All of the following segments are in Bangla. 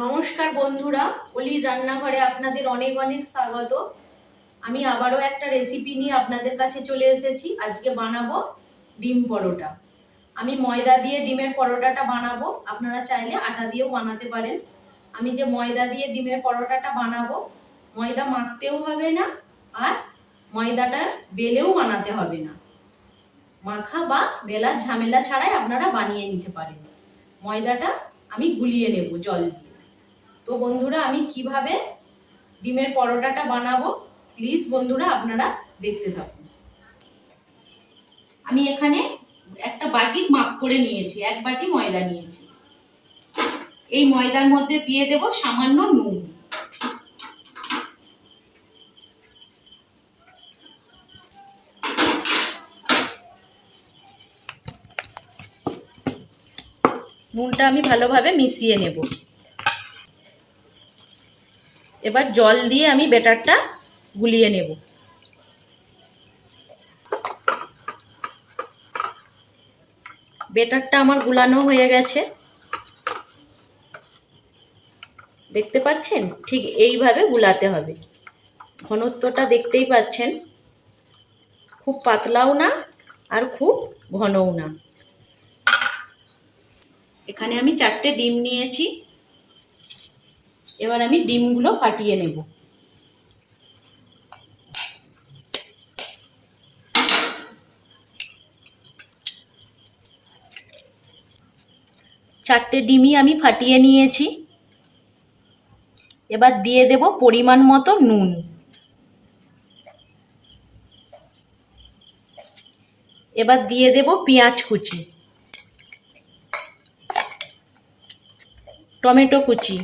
নমস্কার বন্ধুরা, অলি রান্নাঘরে আপনাদের অনেক অনেক স্বাগত। আমি আবারও একটা রেসিপি নিয়ে আপনাদের কাছে চলে এসেছি। আজকে বানাবো ডিম পরোটা। আমি ময়দা দিয়ে ডিমের পরোটাটা বানাবো। আপনারা চাইলে আটা দিয়েও বানাতে পারেন। আমি যে ময়দা দিয়ে ডিমের পরোটাটা বানাবো, ময়দা মাখতেও হবে না আর ময়দাটা বেলেও বানাতে হবে না। মাখা বা বেলার ঝামেলা ছাড়াই আপনারা বানিয়ে নিতে পারেন। ময়দাটা আমি গুলিয়ে নেব জল দিয়ে। তো বন্ধুরা, আমি কীভাবে ডিমের পরোটাটা বানাবো? প্লিজ বন্ধুরা, আপনারা দেখতে থাকুন। আমি এখানে একটা বাটি মাপ করে নিয়েছি, এক বাটি ময়দা নিয়েছি। এই ময়দার মধ্যে দিয়ে দেব সামান্য নুন। নুনটা আমি ভালোভাবে মিশিয়ে নেব। এবার জল দিয়ে আমি বেটারটা গুলিয়ে নেব। বেটারটা আমার গুলানো হয়ে গেছে। দেখতে পাচ্ছেন? ঠিক এইভাবে গুলাতে হবে। ঘনত্বটা দেখতেই পাচ্ছেন। খুব পাতলাও না আর খুব ঘনও না। এখানে আমি চারটে ডিম নিয়েছি। এবার আমি ডিমগুলো ফাটিয়ে নেব। চারটে ডিমই আমি ফাটিয়ে নিয়েছি। এবার দিয়ে দেব পরিমাণ মতো নুন। এবার দিয়ে দেব পেঁয়াজ কুচি। টমেটো কুচি।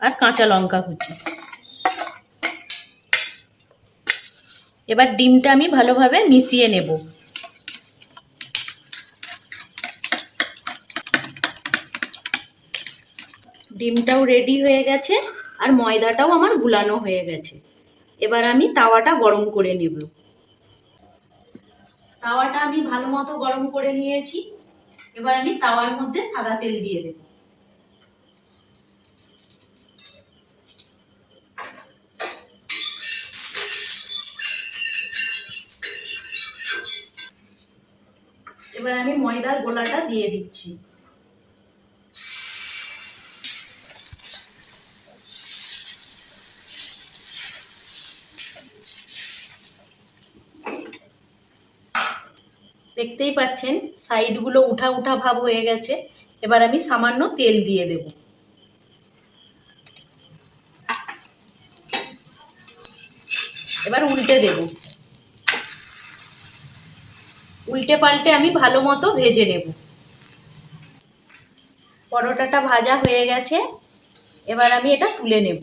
আর কাঁচা লঙ্কা কুচি। এবার ডিমটা আমি ভালোভাবে মিশিয়ে নেব। ডিমটাও রেডি হয়ে গেছে আর ময়দাটাও আমার গুলানো হয়ে গেছে। এবার আমি তাওয়াটা গরম করে নেব। তাওয়াটা আমি ভালো মতো গরম করে নিয়েছি। এবার আমি তাওয়ার মধ্যে সাদা তেল দিয়ে দেব। এবার আমি ময়দার গোলাটা দিয়ে দিচ্ছি। দেখতেই পাচ্ছেন, সাইডগুলো উঠা উঠা ভাব হয়ে গেছে। এবার আমি সামান্য তেল দিয়ে দেব। এবার উল্টে দেব। উল্টে পাল্টে আমি ভালো মতো ভেজে নেব। পরোটাটা ভাজা হয়ে গেছে। এবার আমি এটা তুলে নেব।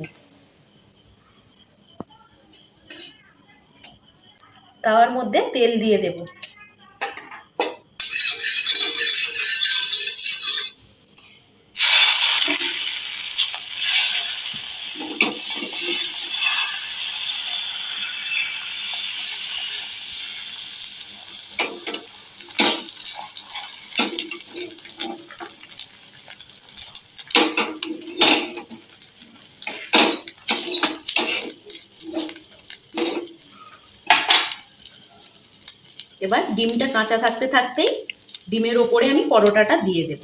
তাওয়ার মধ্যে তেল দিয়ে দেবো। এবার ডিমটা কাঁচা থাকতে থাকতেই ডিমের ওপরে আমি পরোটাটা দিয়ে দেব।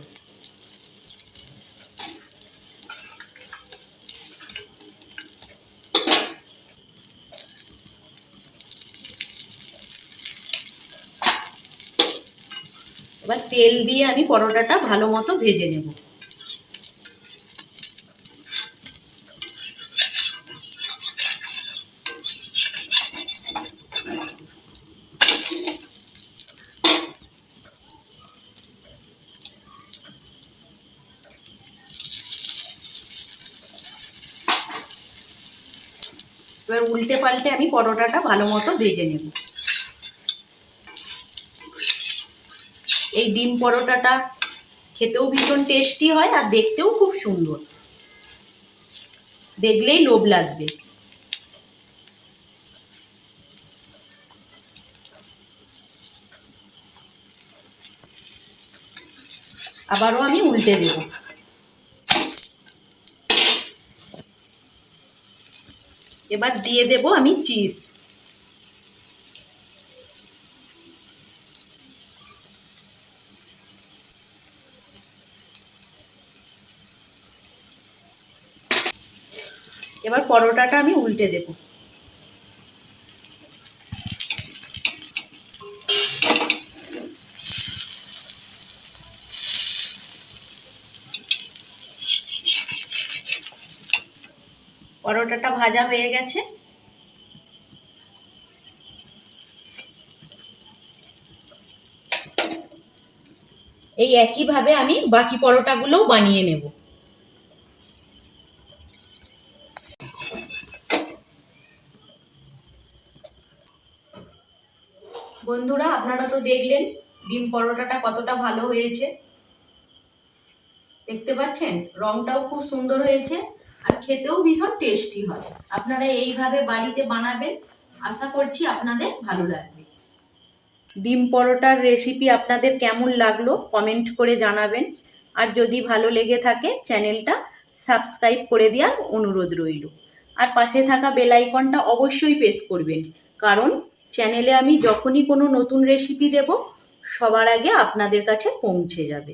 এবার তেল দিয়ে আমি পরোটাটা ভালো মতো ভেজে নেব। এবার উল্টে পাল্টে আমি পরোটাটা ভালো মতো ভেজে নেব। এই ডিম পরোটাটা খেতেও ভীষণ টেস্টি হয় আর দেখতেও খুব সুন্দর। দেখলেই লোভ লাগবে। আবারও আমি উল্টে দেব। এবার দিয়ে দেব আমি চিজ। এবার পরোটাটা আমি উল্টে দেব। পরোটাটা ভাজা হয়ে গেছে। এই একইভাবে আমি বাকি পরোটাগুলোও বানিয়ে নেব। বন্ধুরা, আপনারা তো দেখলেন ডিম পরোটাটা কতটা ভালো হয়েছে। দেখতে পাচ্ছেন? রংটাও খুব সুন্দর হয়েছে। আর খেতেও ভীষণ টেস্টি হয়। আপনারা এইভাবে বাড়িতে বানাবেন, আশা করছি আপনাদের ভালো লাগবে। ডিম পরোটার রেসিপি আপনাদের কেমন লাগল কমেন্ট করে জানাবেন। আর যদি ভালো লেগে থাকে চ্যানেলটা সাবস্ক্রাইব করে দেওয়ার অনুরোধ রইল। আর পাশে থাকা বেল আইকনটা অবশ্যই প্রেস করবেন। কারণ চ্যানেলে আমি যখনই কোনো নতুন রেসিপি দেব, সবার আগে আপনাদের কাছে পৌঁছে যাবে।